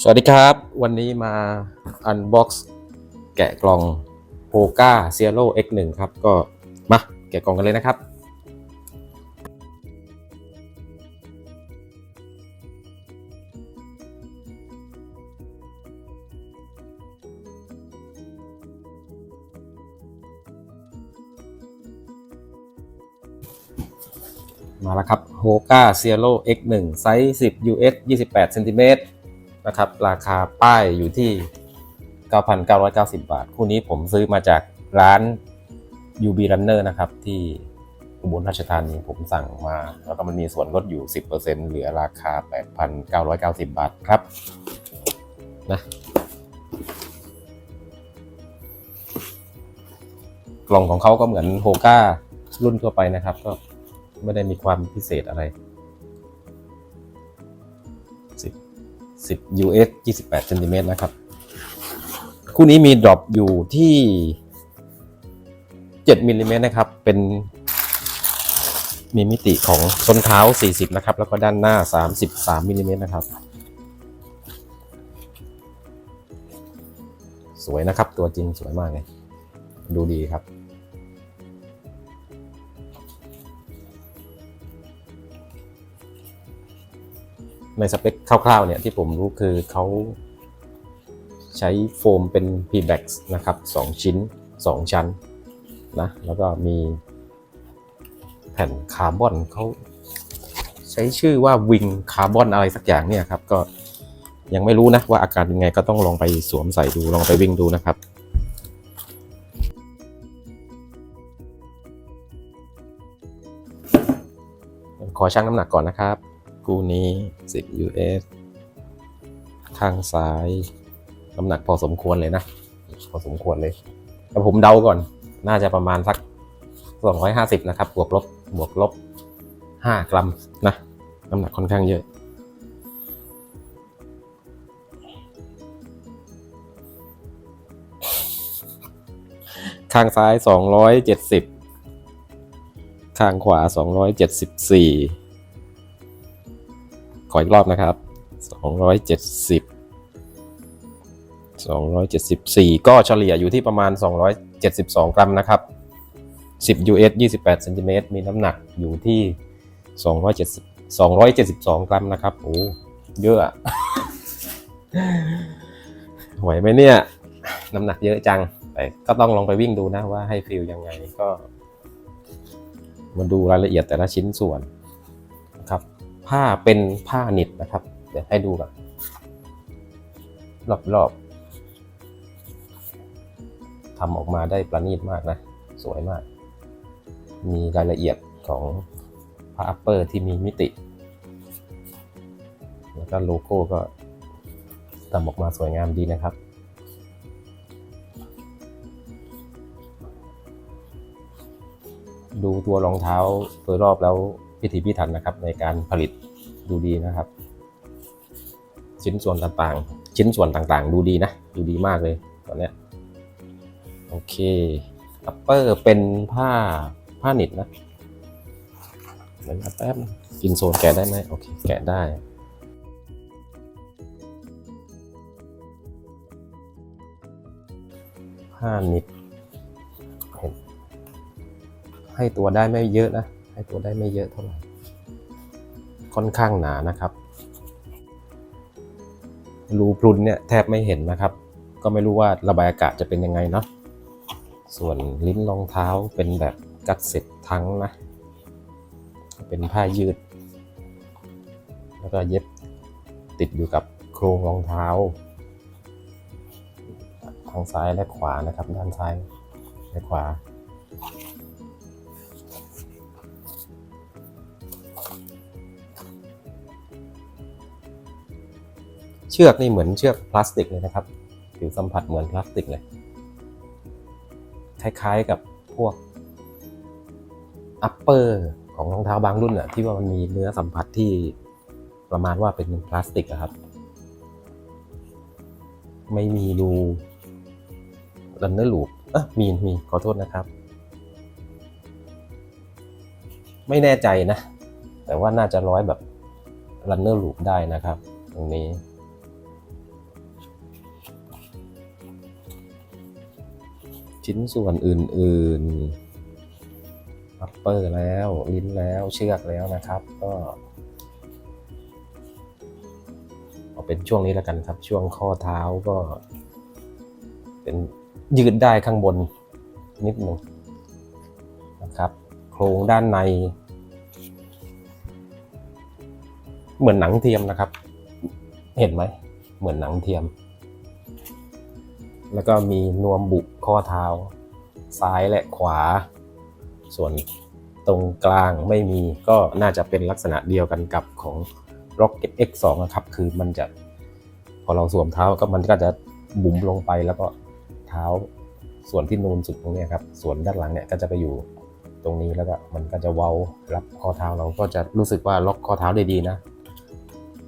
สวัสดีครับ วันนี้มา Unbox แกะกล่อง p o k a Zero X1 ครับ ก็มาแกะกล่องกันเลยนะครับ มาแล้วครับ Hoka Zero X1 ไซส์ 10 US 28เซนติเมตรนะครับราคาป้ายอยู่ที่ 9,990 บาท คู่นี้ผมซื้อมาจากร้าน UB Runner นะครับ ที่อุบลราชธานีผมสั่งมา แล้วก็มันมีส่วนลดอยู่ 10%เหลือราคา 8,990 บาทครับนะกล่องของเขาก็เหมือนโฮก้ารุ่นทั่วไปนะครับก็ ไม่ได้มีความพิเศษอะไร 10 10 US 28เซนติเมตรนะครับ คู่นี้มีดรอปอยู่ที่ 7มิลลิเมตรนะครับ เป็นมีมิติของส้นเท้า 40 นะครับ แล้วก็ด้านหน้า 33มิลลิเมตรนะครับ สวยนะครับ ตัวจริงสวยมากเลย ดูดีครับ ในสเปคคร่าวๆเนี่ยที่ผมรู้คือเขาใช้โฟมเป็น p b a x นะครับ 2 ชิ้น 2 ชั้นนะแล้วก็มีแผ่นคาร์บอนเขาใช้ชื่อว่าวิงคาร์บอนอะไรสักอย่างเนี่ยครับ ก็ยังไม่รู้นะว่าอาการเป็นไงก็ต้องลองไปสวมใส่ดูลองไปวิ่งดูนะครับขอชั่งน้ำหนักก่อนนะครับ คู่นี้ 10 US ข้างซ้าย น้ำหนักพอสมควรเลยนะ พอสมควรเลยแต่ผมเดาก่อน น่าจะประมาณสัก 250 นะครับ บวกลบ บวกลบ 5 กรัมนะ น้ำหนักค่อนข้างเยอะ ข้างซ้าย 270 ข้างขวา 274 ขออีกรอบนะครับ 270 274 ก็เฉลี่ยอยู่ที่ประมาณ 272 กรัมนะครับ 10 US 28เซนติเมตรมีน้ำหนักอยู่ที่ 270 272 กรัมนะครับ โอ้ เยอะไหวไหมเนี่ย น้ำหนักเยอะจัง แต่ก็ต้องลองไปวิ่งดูนะว่าให้ฟีลยังไงก็ มาดูรายละเอียดแต่ละชิ้นส่วน ผ้าเป็นผ้าหนิดนะครับ เดี๋ยวให้ดูแบบรอบๆทำออกมาได้ประณีตมากนะ สวยมาก มีรายละเอียดของผ้าอัปเปอร์ที่มีมิติ แล้วก็โลโก้ก็ทำออกมาสวยงามดีนะครับดูตัวรองเท้าโดยรอบแล้ว พิถีพิถันนะครับในการผลิตดูดีนะครับ ชิ้นส่วนต่างๆ ชิ้นส่วนต่างๆ ดูดีนะ ดูดีมากเลยตอนนี้โอเคอัปเปอร์เป็นผ้าผ้าหนิดนะเดี๋ยวนแป๊บกินโซนแกะได้ไหมโอเคแกะได้ผ้าหนิดเห็นให้ตัวได้ไม่เยอะนะ ให้ตัวได้ไม่เยอะเท่าไหร่ ค่อนข้างหนานะครับ รูพรุนเนี่ยแทบไม่เห็นนะครับ ก็ไม่รู้ว่าระบายอากาศจะเป็นยังไงเนาะ ส่วนลิ้นรองเท้าเป็นแบบกัดเสร็จทั้งนะ เป็นผ้ายืด แล้วก็เย็บติดอยู่กับโครงรองเท้าทางซ้ายและขวานะครับ ด้านซ้ายและขวา เชือกนี่เหมือนเชือกพลาสติกเลยนะครับผิวสัมผัสเหมือนพลาสติกเลย คล้ายๆกับพวกอัปเปอร์ของรองเท้าบางรุ่นอะที่ว่ามันมีเนื้อสัมผัสที่ประมาณว่าเป็นพลาสติกอะครับ ไม่มีรูรันเนอร์ลูปเอะมีมีขอโทษนะครับ ไม่แน่ใจนะ แต่ว่าน่าจะร้อยแบบรันเนอร์ลูปได้นะครับ ตรงนี้ ชิ้นส่วนอื่นๆอัปเปอร์แล้ว ลิ้นแล้วเชือกแล้วนะครับ ก็เอาเป็นช่วงนี้แล้วกันครับ ช่วงข้อเท้าก็ เป็นยืดได้ข้างบนนิดหนึ่งนะครับ โครงด้านใน เหมือนหนังเทียมนะครับ เห็นไหม เหมือนหนังเทียม แล้วก็มีนวมบุข้อเท้า ซ้ายและขวา ส่วนตรงกลางไม่มีก็น่าจะเป็นลักษณะเดียวกันกับของ Rocket X2 นะครับ คือมันจะพอเราสวมเท้าก็มันก็จะบุ๋มลงไปแล้วก็เท้าส่วนที่นูนสุดตรงนี้ครับ ส่วนด้านหลังเนี่ยก็จะไปอยู่ตรงนี้แล้วก็มันก็จะเว้ารับข้อเท้าเราก็จะรู้สึกว่าล็อกข้อเท้าได้ดีนะ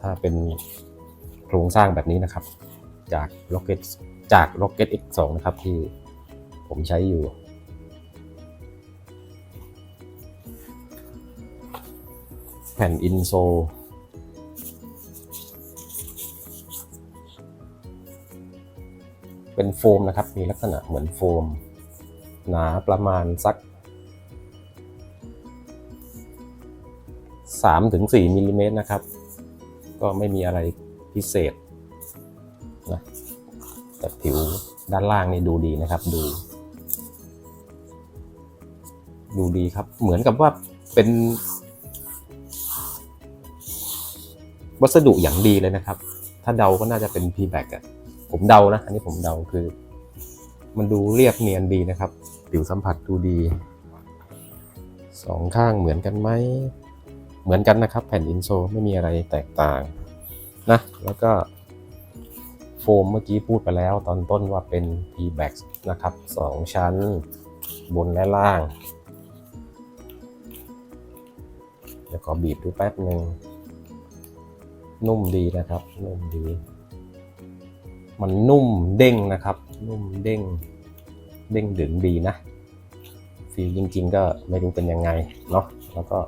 ถ้าเป็นโครงสร้างแบบนี้นะครับ จาก Rocket จาก Rocket X2 นะครับที่ผมใช้อยู่ แผ่นอินโซเป็นโฟมนะครับ มีลักษณะเหมือนโฟม หนาประมาณสัก 3-4มิลลิเมตรนะครับ ก็ไม่มีอะไรพิเศษ แต่ผิวด้านล่างนี่ดูดีนะครับ ดู ดูดีครับ เหมือนกับว่าเป็น วัสดุอย่างดีเลยนะครับ ถ้าเดาก็น่าจะเป็น p b a c อะผมเดานะ อันนี้ผมเดาคือ มันดูเรียบเนียนดีนะครับ ผิวสัมผัสดูดีสองข้างเหมือนกันไหม เหมือนกันนะครับ แผ่นอินโซไม่มีอะไรแตกต่างนะ แล้วก็ โฟมเมื่อกี้พูดไปแล้วตอนต้นว่าเป็น p b a c นะครับสองชั้นบนและล่าง เดี๋ยวขอบีบดูแป๊บหนึ่ง นุ่มดีนะครับ นุ่มดี มันนุ่มเด้งนะครับ นุ่มเด้ง เด้งดึงดีนะฟีลจริง ๆ ก็ไม่รู้เป็นยังไงเนาะแล้วก็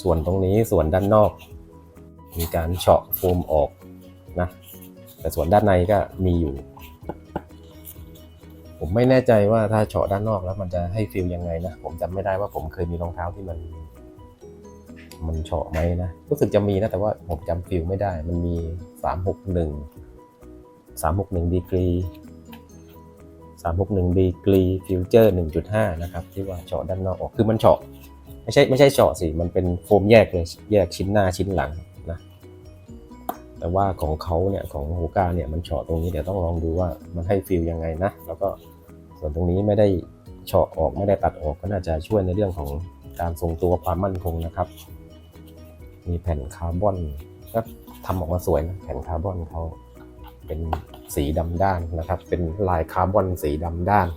ส่วนตรงนี้ส่วนด้านนอก มีการเฉาะโฟมออก แต่ส่วนด้านในก็มีอยู่ ผมไม่แน่ใจว่าถ้าเฉาะด้านนอกแล้วมันจะให้ฟีลยังไงนะ ผมจำไม่ได้ว่าผมเคยมีรองเท้าที่มัน มันเฉาะไหมนะรู้สึกจะมีนะแต่ว่าผมจำฟิลไม่ได้ มันมี361 361ดีกรี361ดีกรีฟิวเจอร์1.5นะครับ ที่ว่าเฉาะด้านนอกออกคือมันเฉาะไม่ใช่ไม่ใช่เฉาะสิมันเป็นโฟมแยกเลยแยกชิ้นหน้าชิ้นหลัง แต่ว่าของเขาเนี่ยของโฮกาเนี่ยมันเฉาะตรงนี้เดี๋ยวต้องลองดูว่ามันให้ฟิลยังไงนะ แล้วก็ส่วนตรงนี้ไม่ได้เฉาะออกไม่ได้ตัดออกก็น่าจะช่วยในเรื่องของการทรงตัวความมั่นคงนะครับ มีแผ่นคาร์บอนก็ทำออกมาสวยนะแผ่นคาร์บอนเขาเป็นสีดำด้านนะครับ เป็นลายคาร์บอนสีดำด้าน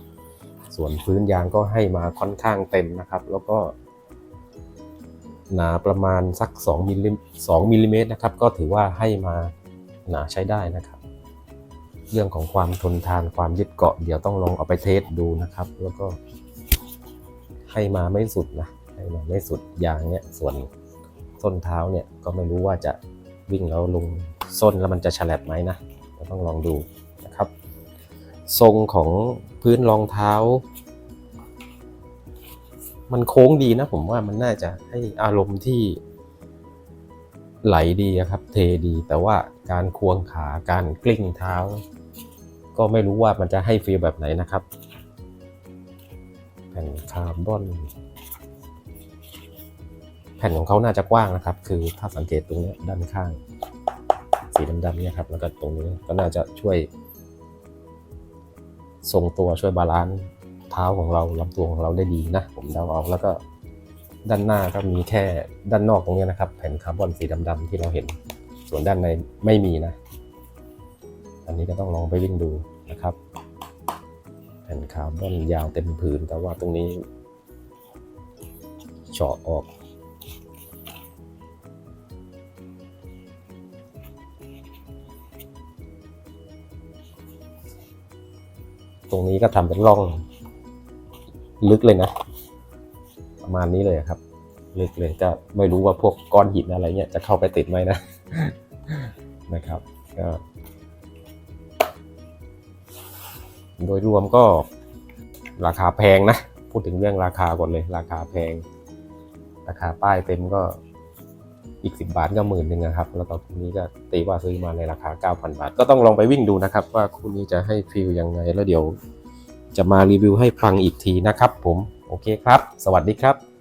ส่วนพื้นยางก็ให้มาค่อนข้างเต็มนะครับ แล้วก็ หนาประมาณสัก2มิลลิ2มิลลิเมตรนะครับ ก็ถือว่าให้มาหนาใช้ได้นะครับ เรื่องของความทนทานความยึดเกาะ เดี๋ยวต้องลองเอาไปเทสดูนะครับ แล้วก็ให้มาไม่สุดนะให้มาไม่สุดยางเนี้ยส่วนส้นเท้าเนี่ยก็ไม่รู้ว่าจะวิ่งแล้วลงส้นแล้วมันจะฉลับไหมนะเราต้องลองดูนะครับ ทรงของพื้นรองเท้า มันโค้งดีนะ ผมว่ามันน่าจะให้อารมณ์ที่ไหลดีครับ เทดี แต่ว่าการควงขาการกลิ้งเท้า ก็ไม่รู้ว่ามันจะให้ฟีลแบบไหนนะครับแผ่นคาร์บอนแผ่นของเขาน่าจะกว้างนะครับ คือถ้าสังเกตตรงเนี้ยด้านข้าง สีดำๆเนี่ยครับ แล้วก็ตรงนี้ก็น่าจะช่วยทรงตัวช่วยบาลานซ์ เท้าของเราลำตัวของเราได้ดีนะ ผมเดาเอาแล้วก็ด้านหน้าก็มีแค่ด้านนอกตรงนี้นะครับ แผ่นคาร์บอนสีดำๆที่เราเห็น ส่วนด้านในไม่มีนะ อันนี้ก็ต้องลองไปวิ่งดูนะครับ แผ่นคาร์บอนยาวเต็มผืนแต่ว่าตรงนี้เฉาะออกตรงนี้ก็ทำเป็นร่อง ลึกเลยนะ ประมาณนี้เลยครับล็กเลยจะไม่รู้ว่าพวกก้อนหินอะไรเงี้ยจะเข้าไปติดไหมนะนะครับก็โดยรวมก็ราคาแพงนะ พูดถึงเรื่องราคาก่อนเลย ราคาแพง ราคาป้ายเต็มก็อีก 10 บาทก็หมื่นหนึ่งนะครับ แล้วก็คู่นี้ก็ตีว่าซื้อมาในราคา 9,000 บาท ก็ต้องลองไปวิ่งดูนะครับ ว่าคู่นี้จะให้ฟีลยังไงแล้วเดี๋ยว จะมารีวิวให้ฟังอีกทีนะครับผม โอเคครับ สวัสดีครับ